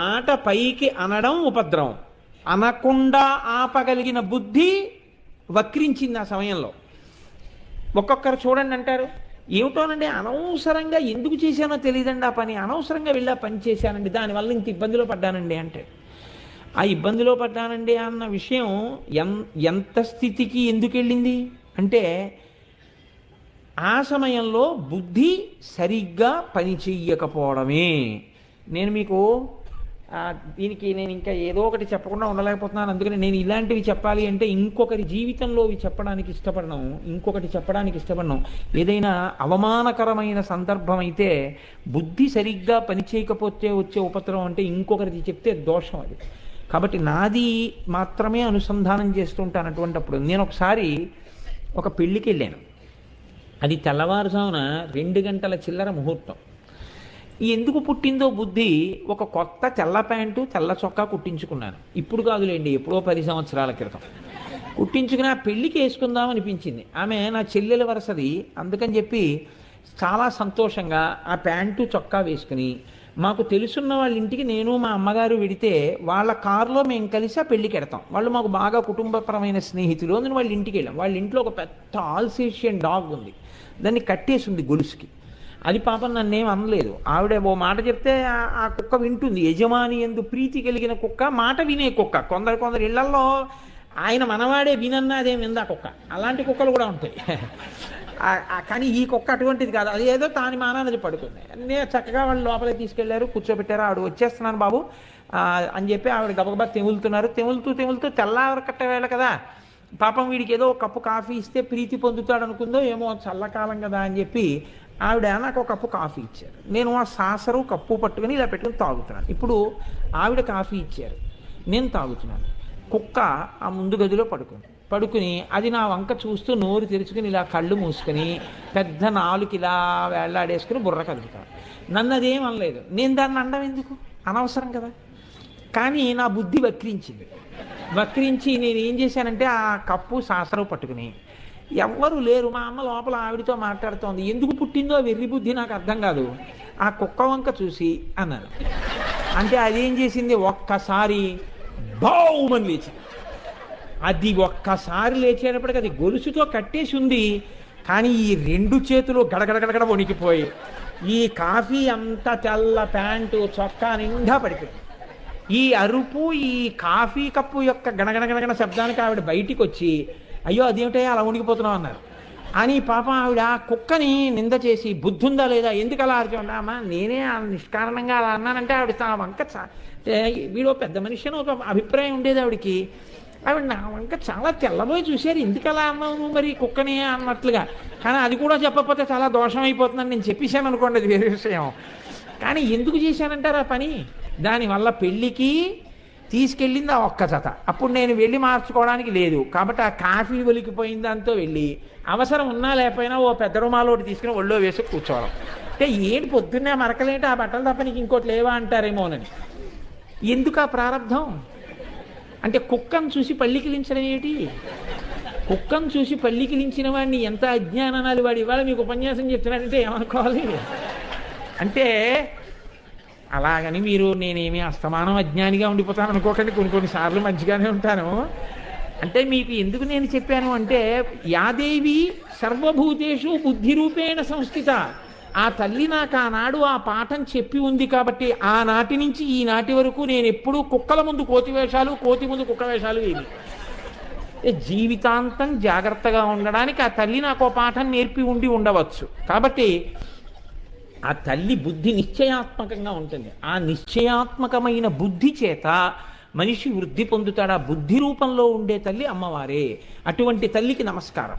మాట పైకి అనడం ఉపద్రవం. అనకుండా ఆపగలిగిన బుద్ధి వక్రించింది ఆ సమయంలో. ఒక్కొక్కరు చూడండి అంటారు ఏమిటోనండి అనవసరంగా ఎందుకు చేశానో తెలియదండి ఆ పని అనవసరంగా వెళ్ళి ఆ పని చేశానండి దానివల్ల ఇంత ఇబ్బందిలో పడ్డానండి అంటే ఆ ఇబ్బందిలో పడ్డానండి అన్న విషయం ఎన్ ఎంత స్థితికి ఎందుకు వెళ్ళింది? అంటే ఆ సమయంలో బుద్ధి సరిగ్గా పని చెయ్యకపోవడమే. నేను మీకు దీనికి నేను ఇంకా ఏదో ఒకటి చెప్పకుండా ఉండలేకపోతున్నాను. అందుకని నేను ఇలాంటివి చెప్పాలి అంటే ఇంకొకరి జీవితంలో ఇవి చెప్పడానికి ఇష్టపడను. ఇంకొకటి చెప్పడానికి ఇష్టపడను. ఏదైనా అవమానకరమైన సందర్భం అయితే బుద్ధి సరిగ్గా పనిచేయకపోతే వచ్చే ఉపద్రవం అంటే ఇంకొకరిది చెప్తే దోషం అది. కాబట్టి నాది మాత్రమే అనుసంధానం చేస్తుంటాను అటువంటిప్పుడు. నేను ఒకసారి ఒక పెళ్ళికి వెళ్ళాను అది తెల్లవారుజామున రెండు గంటల చిల్లర ముహూర్తం. ఎందుకు పుట్టిందో బుద్ధి ఒక కొత్త తెల్ల ప్యాంటు తెల్ల చొక్కా కుట్టించుకున్నాను. ఇప్పుడు కాదులేండి ఎప్పుడో పది సంవత్సరాల క్రితం. కుట్టించుకుని ఆ పెళ్ళికి వేసుకుందాం అనిపించింది. ఆమె నా చెల్లెల వరసది. అందుకని చెప్పి చాలా సంతోషంగా ఆ ప్యాంటు చొక్కా వేసుకుని మాకు తెలుసున్న వాళ్ళ ఇంటికి నేను మా అమ్మగారు వెడితే వాళ్ళ కారులో మేము కలిసి ఆ పెళ్ళికి వెడతాం వాళ్ళు మాకు బాగా కుటుంబపరమైన స్నేహితులు. అందుకని వాళ్ళ ఇంటికి వెళ్ళాం. వాళ్ళ ఇంట్లో ఒక పెద్ద ఆల్సేషియన్ డాగ్ ఉంది. దాన్ని కట్టేసి ఉంది గొలుసుకి. అది పాపం నన్నేం అనలేదు. ఆవిడ ఓ మాట చెప్తే ఆ- కుక్క వింటుంది. యజమాని ఎందు ప్రీతి కలిగిన కుక్క మాట వినే కుక్క. కొందరు కొందరు ఇళ్ళల్లో ఆయన మనవాడే వినన్నా ఆ విందా కుక్క. అలాంటి కుక్కలు కూడా ఉంటాయి. కానీ ఈ కుక్క అటువంటిది కాదు. అది ఏదో తాని మానాన్ని పడుతుంది నేను చక్కగా వాళ్ళు లోపలికి తీసుకెళ్ళారు కూర్చోబెట్టారు. ఆవిడ వచ్చేస్తున్నాను బాబు. అని చెప్పి ఆవిడ గబగబా తెములుతున్నారు. తెములుతూ తెములుతూ తెల్లవరకట్ట వేళ కదా. పాపం వీడికి ఏదో ఒక కప్పు కాఫీ ఇస్తే ప్రీతి పొందుతాడు అనుకుందో ఏమో చల్లకాలం కదా అని చెప్పి ఆవిడ నాకు ఒక కప్పు కాఫీ ఇచ్చారు. నేను ఆ సాసరు కప్పు పట్టుకుని ఇలా పెట్టుకుని తాగుతున్నాను. ఇప్పుడు ఆవిడ కాఫీ ఇచ్చారు. నేను తాగుతున్నాను. కుక్క ఆ ముందు గదిలో పడుకుంది. పడుకుని అది నా వంక చూస్తూ నోరు తెరుచుకుని ఇలా కళ్ళు మూసుకొని పెద్ద నాలుగు ఇలా వేళ్ళాడేసుకుని బుర్ర కదులుతాను. నన్ను అదేం అనలేదు. నేను దాన్ని అండం ఎందుకు? అనవసరం కదా. కానీ నా బుద్ధి వక్రించింది. వక్రించి నేను ఏం చేశానంటే ఆ కప్పు సాసరం పట్టుకుని ఎవ్వరు లేరు. మా అమ్మ లోపల ఆవిడతో మాట్లాడుతోంది. ఎందుకు పుట్టిందో వెర్రి బుద్ధి నాకు అర్థం కాదు. ఆ కుక్క వంక చూసి అన్నాను అంటే అదేం చేసింది? ఒక్కసారి బావుమని లేచింది. అది ఒక్కసారి లేచేటప్పటికి అది గొలుసుతో కట్టేసి ఉంది. కానీ ఈ రెండు చేతులు గడగడగడగడ వణికిపోయి ఈ కాఫీ అంతా తెల్ల ప్యాంటు చొక్కా నిండా పడిపోయింది. ఈ అరుపు ఈ కాఫీ కప్పు యొక్క గణగణగణగణ శబ్దానికి ఆవిడ బయటికి వచ్చి అయ్యో అదేమిటయ్యా అలా ఉండిపోతున్నావు అన్నారు. అని పాపం ఆవిడ ఆ కుక్కని నింద చేసి బుద్ధుందా లేదా ఎందుకు అలా అరిచాడు అమ్మా నేనే ఆ నిష్కారణంగా అలా అన్నానంటే ఆవిడ తన వంక వీడు పెద్ద మనిషి అని ఒక అభిప్రాయం ఉండేది ఆవిడకి. ఆవిడ నా వంక చాలా తెల్లబోయి చూశారు ఎందుకు అలా అన్నావు మరి కుక్కని అన్నట్లుగా. కానీ అది కూడా చెప్పకపోతే చాలా దోషం అయిపోతుందని నేను చెప్పేశాను అనుకోండి అది వేరే విషయం. కానీ ఎందుకు చేశానంటారు ఆ పని? దానివల్ల పెళ్ళికి తీసుకెళ్ళింది ఆ ఒక్క జత. అప్పుడు నేను వెళ్ళి మార్చుకోవడానికి లేదు. కాబట్టి ఆ కాఫీ ఒలికిపోయిన దాంతో వెళ్ళి అవసరం ఉన్నా లేకపోయినా ఓ పెద్ద రుమాలు ఒకటి తీసుకుని ఒళ్ళో వేసి కూర్చోవడం. అంటే ఏంటి పొద్దున్నే మరకలేంటి ఆ బట్టలు తప్ప నీకు ఇంకోటి లేవా అంటారేమోనని ఎందుకు ఆ ప్రారంధం అంటే కుక్కను చూసి పల్లికిలించడం ఏంటి? కుక్కను చూసి పల్లికిలించిన వాడిని ఎంత అజ్ఞానాలు వాడి ఇవాళ మీకు ఉపన్యాసం చెప్తున్నాడంటే ఏమనుకోవాలి? అంటే అలాగని మీరు నేనేమి అస్తమానం అజ్ఞానిగా ఉండిపోతాను అనుకోకండి. కొన్ని కొన్నిసార్లు మంచిగానే ఉంటాను. అంటే మీకు ఎందుకు నేను చెప్పాను అంటే యాదేవి సర్వభూతేషు బుద్ధి రూపేణ సంస్థిత. ఆ తల్లి నాకు ఆనాడు ఆ పాఠం చెప్పి ఉంది కాబట్టి ఆనాటి నుంచి ఈనాటి వరకు నేను ఎప్పుడూ కుక్కల ముందు కోతి వేషాలు కోతి ముందు కుక్క వేషాలు ఏమి. జీవితాంతం జాగ్రత్తగా ఉండడానికి ఆ తల్లి నాకు ఓ పాఠం నేర్పి ఉండి ఉండవచ్చు. కాబట్టి ఆ తల్లి బుద్ధి నిశ్చయాత్మకంగా ఉంటుంది. ఆ నిశ్చయాత్మకమైన బుద్ధి చేత మనిషి వృద్ధి పొందుతాడు. ఆ బుద్ధి రూపంలో ఉండే తల్లి అమ్మవారే. అటువంటి తల్లికి నమస్కారం.